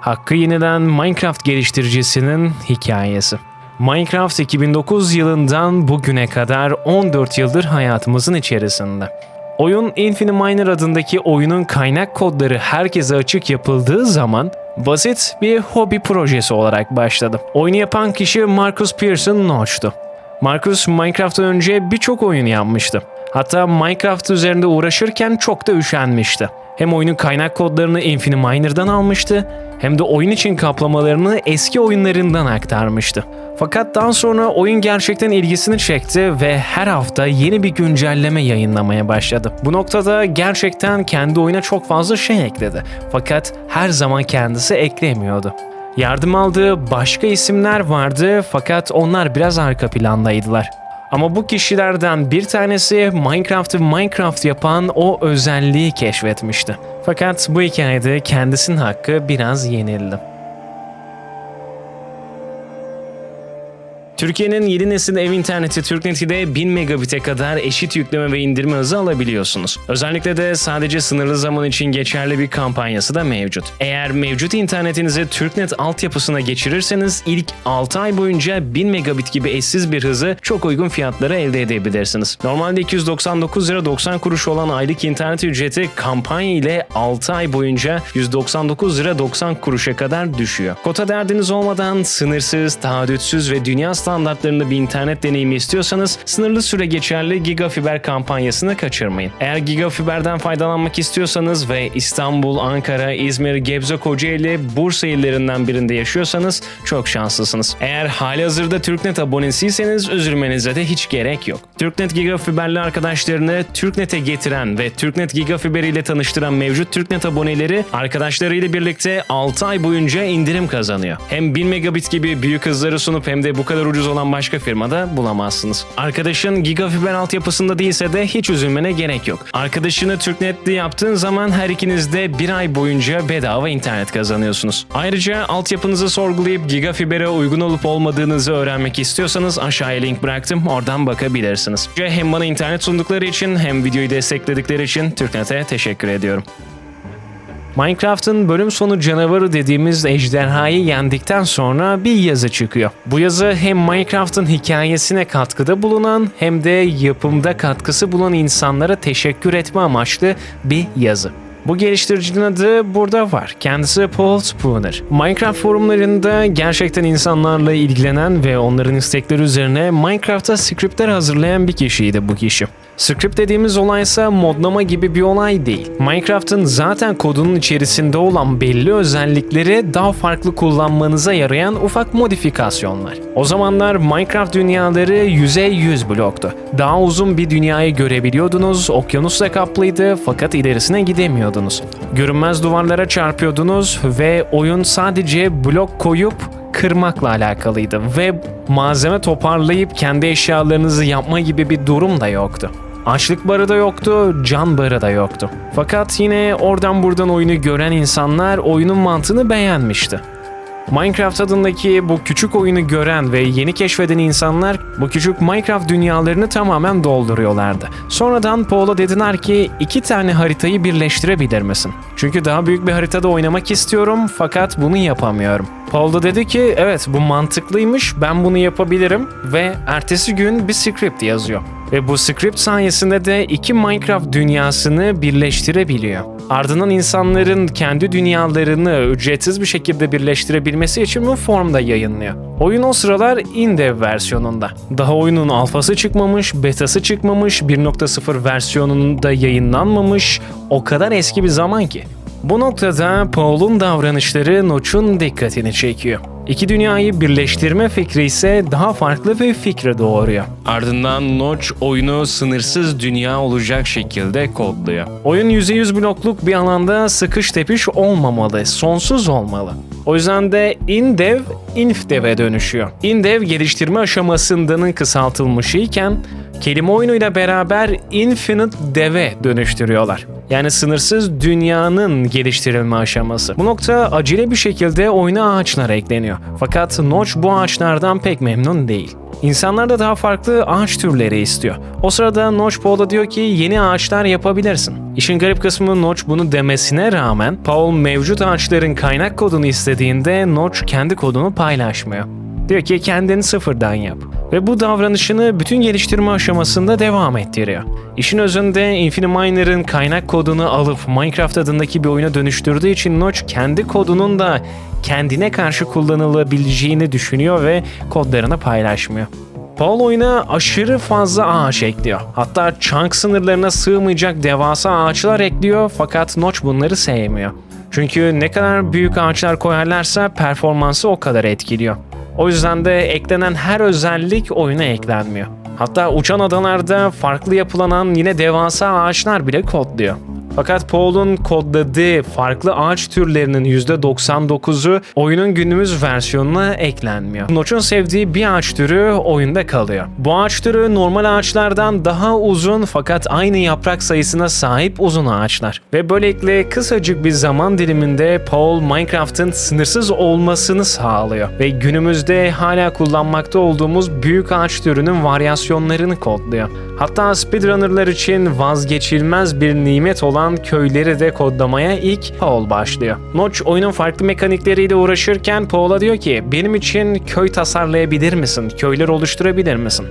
Hakkı yeniden Minecraft geliştiricisinin hikayesi. Minecraft 2009 yılından bugüne kadar 14 yıldır hayatımızın içerisinde. Oyun Infiniminer adındaki oyunun kaynak kodları herkese açık yapıldığı zaman basit bir hobi projesi olarak başladı. Oyunu yapan kişi Marcus Pearson Notch'tu. Marcus Minecraft'tan önce birçok oyun yapmıştı. Hatta Minecraft üzerinde uğraşırken çok da üşenmişti. Hem oyunun kaynak kodlarını Infiniminer'dan almıştı hem de oyun için kaplamalarını eski oyunlarından aktarmıştı. Fakat daha sonra oyun gerçekten ilgisini çekti ve her hafta yeni bir güncelleme yayınlamaya başladı. Bu noktada gerçekten kendi oyuna çok fazla şey ekledi. Fakat her zaman kendisi eklemiyordu. Yardım aldığı başka isimler vardı fakat onlar biraz arka plandaydılar. Ama bu kişilerden bir tanesi Minecraft'ı Minecraft yapan o özelliği keşfetmişti. Fakat bu hikayede kendisinin hakkı biraz yenildi. Türkiye'nin yeni nesil ev interneti TürkNet'de 1000 megabit'e kadar eşit yükleme ve indirme hızı alabiliyorsunuz. Özellikle de sadece sınırlı zaman için geçerli bir kampanyası da mevcut. Eğer mevcut internetinizi TürkNet altyapısına geçirirseniz ilk 6 ay boyunca 1000 megabit gibi eşsiz bir hızı çok uygun fiyatlara elde edebilirsiniz. Normalde 299 lira 90 kuruş olan aylık internet ücreti kampanya ile 6 ay boyunca 199 lira 90 kuruşa kadar düşüyor. Kota derdiniz olmadan sınırsız, taahhütsüz ve dünya standartlarında bir internet deneyimi istiyorsanız sınırlı süre geçerli Gigafiber kampanyasını kaçırmayın. Eğer Gigafiber'den faydalanmak istiyorsanız ve İstanbul, Ankara, İzmir, Gebze, Kocaeli, Bursa illerinden birinde yaşıyorsanız çok şanslısınız. Eğer hali hazırda TürkNet abonesiyseniz üzülmenize de hiç gerek yok. TürkNet Gigafiber'li arkadaşlarını TürkNet'e getiren ve TürkNet Gigafiber ile tanıştıran mevcut TürkNet aboneleri arkadaşlarıyla birlikte 6 ay boyunca indirim kazanıyor. Hem 1000 megabit gibi büyük hızları sunup hem de bu kadar ucuz olan başka firmada bulamazsınız. Arkadaşın gigafiber altyapısında değilse de hiç üzülmene gerek yok. Arkadaşını TürkNet'li yaptığın zaman her ikiniz de bir ay boyunca bedava internet kazanıyorsunuz. Ayrıca altyapınızı sorgulayıp gigafibere uygun olup olmadığınızı öğrenmek istiyorsanız aşağıya link bıraktım oradan bakabilirsiniz. Hem bana internet sundukları için hem videoyu destekledikleri için TürkNet'e teşekkür ediyorum. Minecraft'ın bölüm sonu canavarı dediğimiz ejderhayı yendikten sonra bir yazı çıkıyor. Bu yazı hem Minecraft'ın hikayesine katkıda bulunan hem de yapımda katkısı bulunan insanlara teşekkür etme amaçlı bir yazı. Bu geliştiricinin adı burada var. Kendisi Paul Spooner. Minecraft forumlarında gerçekten insanlarla ilgilenen ve onların istekleri üzerine Minecraft'ta scriptler hazırlayan bir kişiydi bu kişi. Script dediğimiz olay ise modlama gibi bir olay değil. Minecraft'ın zaten kodunun içerisinde olan belli özellikleri daha farklı kullanmanıza yarayan ufak modifikasyonlar. O zamanlar Minecraft dünyaları yüzey 100 bloktu. Daha uzun bir dünyayı görebiliyordunuz, okyanusla kaplıydı fakat ilerisine gidemiyordunuz. Görünmez duvarlara çarpıyordunuz ve oyun sadece blok koyup kırmakla alakalıydı ve malzeme toparlayıp kendi eşyalarınızı yapma gibi bir durum da yoktu. Açlık barı da yoktu, can barı da yoktu. Fakat yine oradan buradan oyunu gören insanlar oyunun mantığını beğenmişti. Minecraft adındaki bu küçük oyunu gören ve yeni keşfeden insanlar bu küçük Minecraft dünyalarını tamamen dolduruyorlardı. Sonradan Paul'a dediler ki iki tane haritayı birleştirebilir misin? Çünkü daha büyük bir haritada oynamak istiyorum fakat bunu yapamıyorum. Paul da dedi ki evet bu mantıklıymış ben bunu yapabilirim ve ertesi gün bir script yazıyor. Ve bu script sayesinde de iki Minecraft dünyasını birleştirebiliyor. Ardından insanların kendi dünyalarını ücretsiz bir şekilde birleştirebilmesi için bu formda yayınlıyor. Oyun o sıralar InDev versiyonunda. Daha oyunun alfası çıkmamış, betası çıkmamış, 1.0 versiyonunun da yayınlanmamış. O kadar eski bir zaman ki. Bu noktada Paul'un davranışları Notch'un dikkatini çekiyor. İki dünyayı birleştirme fikri ise daha farklı bir fikre doğuruyor. Ardından Notch oyunu sınırsız dünya olacak şekilde kodluyor. Oyun %100 blokluk bir alanda sıkış tepiş olmamalı, sonsuz olmalı. O yüzden de InDev, InfDev'e dönüşüyor. InDev geliştirme aşamasındanın kısaltılmışı iken kelime oyunuyla beraber Infinite Dev'e dönüştürüyorlar. Yani sınırsız dünyanın geliştirilme aşaması. Bu nokta acele bir şekilde oyuna ağaçlar ekleniyor. Fakat Notch bu ağaçlardan pek memnun değil. İnsanlar da daha farklı ağaç türleri istiyor. O sırada Notch Paul'a diyor ki yeni ağaçlar yapabilirsin. İşin garip kısmı Notch bunu demesine rağmen Paul mevcut ağaçların kaynak kodunu istediğinde Notch kendi kodunu paylaşmıyor. Diyor ki kendini sıfırdan yap. Ve bu davranışını bütün geliştirme aşamasında devam ettiriyor. İşin özünde Infiniminer'ın kaynak kodunu alıp Minecraft adındaki bir oyuna dönüştürdüğü için Notch kendi kodunun da kendine karşı kullanılabileceğini düşünüyor ve kodlarını paylaşmıyor. Paul oyuna aşırı fazla ağaç ekliyor. Hatta chunk sınırlarına sığmayacak devasa ağaçlar ekliyor fakat Notch bunları sevmiyor. Çünkü ne kadar büyük ağaçlar koyarlarsa performansı o kadar etkiliyor. O yüzden de eklenen her özellik oyuna eklenmiyor. Hatta uçan adalarda farklı yapılanan yine devasa ağaçlar bile kodluyor. Fakat Paul'un kodladığı farklı ağaç türlerinin %99'u oyunun günümüz versiyonuna eklenmiyor. Notch'un sevdiği bir ağaç türü oyunda kalıyor. Bu ağaç türü normal ağaçlardan daha uzun fakat aynı yaprak sayısına sahip uzun ağaçlar. Ve böylelikle kısacık bir zaman diliminde Paul Minecraft'ın sınırsız olmasını sağlıyor. Ve günümüzde hala kullanmakta olduğumuz büyük ağaç türünün varyasyonlarını kodluyor. Hatta speedrunnerlar için vazgeçilmez bir nimet olan köyleri de kodlamaya ilk Paul başlıyor. Notch oyunun farklı mekanikleriyle uğraşırken Paul'a diyor ki benim için köy tasarlayabilir misin? Köyler oluşturabilir misin?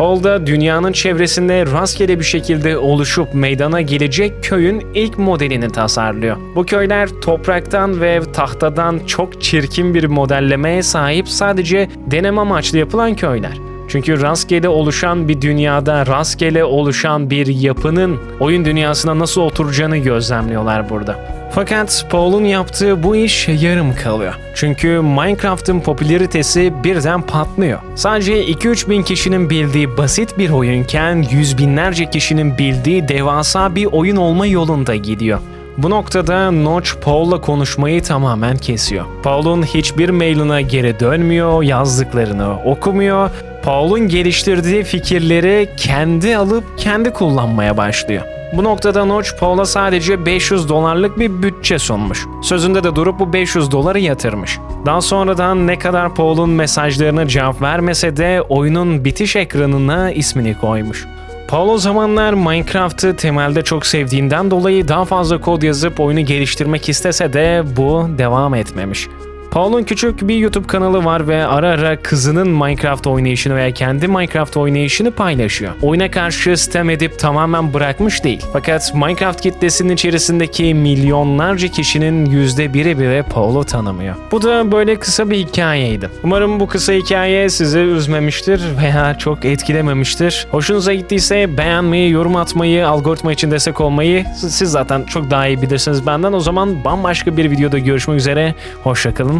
Paul da dünyanın çevresinde rastgele bir şekilde oluşup meydana gelecek köyün ilk modelini tasarlıyor. Bu köyler topraktan ve tahtadan çok çirkin bir modellemeye sahip sadece deneme amaçlı yapılan köyler. Çünkü rastgele oluşan bir dünyada rastgele oluşan bir yapının oyun dünyasına nasıl oturacağını gözlemliyorlar burada. Fakat Paul'un yaptığı bu iş yarım kalıyor. Çünkü Minecraft'ın popülaritesi birden patlıyor. Sadece 2-3 bin kişinin bildiği basit bir oyunken yüz binlerce kişinin bildiği devasa bir oyun olma yolunda gidiyor. Bu noktada Notch Paul'la konuşmayı tamamen kesiyor. Paul'un hiçbir mailine geri dönmüyor, yazdıklarını okumuyor. Paul'un geliştirdiği fikirleri kendi alıp kendi kullanmaya başlıyor. Bu noktada Notch Paul'a sadece 500 dolarlık bir bütçe sunmuş. Sözünde de durup bu 500 doları yatırmış. Daha sonradan ne kadar Paul'un mesajlarına cevap vermese de oyunun bitiş ekranına ismini koymuş. Paul o zamanlar Minecraft'ı temelde çok sevdiğinden dolayı daha fazla kod yazıp oyunu geliştirmek istese de bu devam etmemiş. Paul'un küçük bir YouTube kanalı var ve ara ara kızının Minecraft oynayışını veya kendi Minecraft oynayışını paylaşıyor. Oyuna karşı sitem edip tamamen bırakmış değil. Fakat Minecraft kitlesinin içerisindeki milyonlarca kişinin yüzde biri bile Paul'u tanımıyor. Bu da böyle kısa bir hikayeydi. Umarım bu kısa hikaye sizi üzmemiştir veya çok etkilememiştir. Hoşunuza gittiyse beğenmeyi, yorum atmayı, algoritma için destek olmayı siz zaten çok daha iyi bilirsiniz benden. O zaman bambaşka bir videoda görüşmek üzere. Hoşçakalın.